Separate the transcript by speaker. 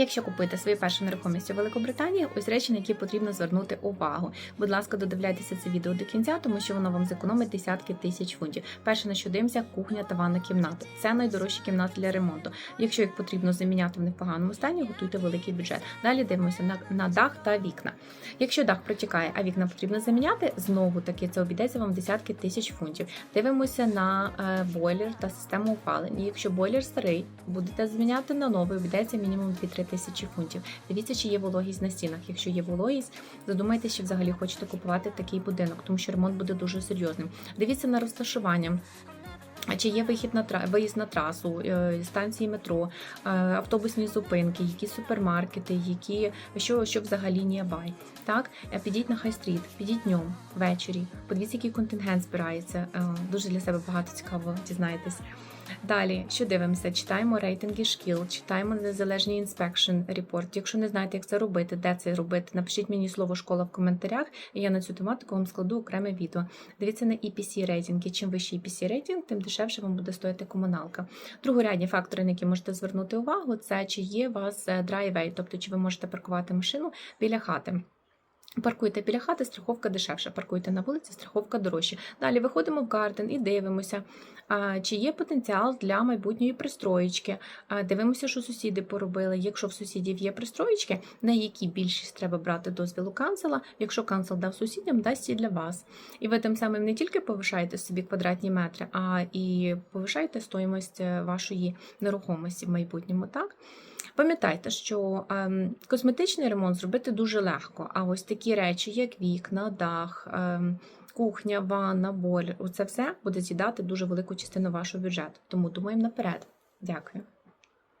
Speaker 1: Якщо купуєте свою першу нерухомість у Великобританії, ось речі, на які потрібно звернути увагу. Будь ласка, додивляйтеся це відео до кінця, тому що воно вам зекономить десятки тисяч фунтів. Перше, на що дивимося, кухня та ванна кімната. Це найдорожчі кімнати для ремонту. Якщо їх потрібно заміняти в них в поганому стані, готуйте великий бюджет. Далі дивимося на, на дах та вікна. Якщо дах протікає, а вікна потрібно заміняти, знову таки це обійдеться вам десятки тисяч фунтів. Дивимося на е, бойлер та систему опалення. Якщо бойлер старий, будете зміняти на новий, обійдеться мінімум 2-3 тисячі фунтів. Дивіться, чи є вологість на стінах. Якщо є вологість, задумайтеся, чи взагалі хочете купувати такий будинок, тому що ремонт буде дуже серйозним. Дивіться на розташування. Чи є вихід на виїзд на трасу, е, станції метро, е, автобусні зупинки, які супермаркети, які що, що взагалі неабай. Так, Е, підіть на хай-стріт, підіть днем, ввечері, подивіться, який контингент збирається. Дуже для себе багато цікаво дізнаєтесь. Далі, що дивимося? Читаємо рейтинги шкіл, читаємо незалежні інспекшн репорт. Якщо не знаєте, як це робити, де це робити, напишіть мені слово школа в коментарях, і я на цю тематику вам складу окреме відео. Дивіться на EPC рейтинги. Чим вищий EPC рейтинг, тим дешевше вам буде стоїти комуналка. Другорядні фактори, на які можете звернути увагу, це чи є у вас е, драйвей, тобто чи ви можете паркувати машину біля хати. Паркуйте біля хати, страховка дешевша. Паркуйте на вулиці, страховка дорожча. Далі виходимо в гарден і дивимося, чи є потенціал для майбутньої пристроєчки. Дивимося, що сусіди поробили. Якщо в сусідів є пристроєчки, на які більшість треба брати дозвіл у канцела. Якщо канцел дав сусідям, дасть і для вас. І ви тим самим не тільки повишаєте собі квадратні метри, а і повишаєте стоїмость е, вашої нерухомості в майбутньому. Так? Пам'ятайте, що ем, косметичний ремонт зробити дуже легко, а ось такі речі, як вікна, дах, ем, кухня, ванна, бойлер, це все буде з'їдати дуже велику частину вашого бюджету. Тому думаємо наперед. Дякую.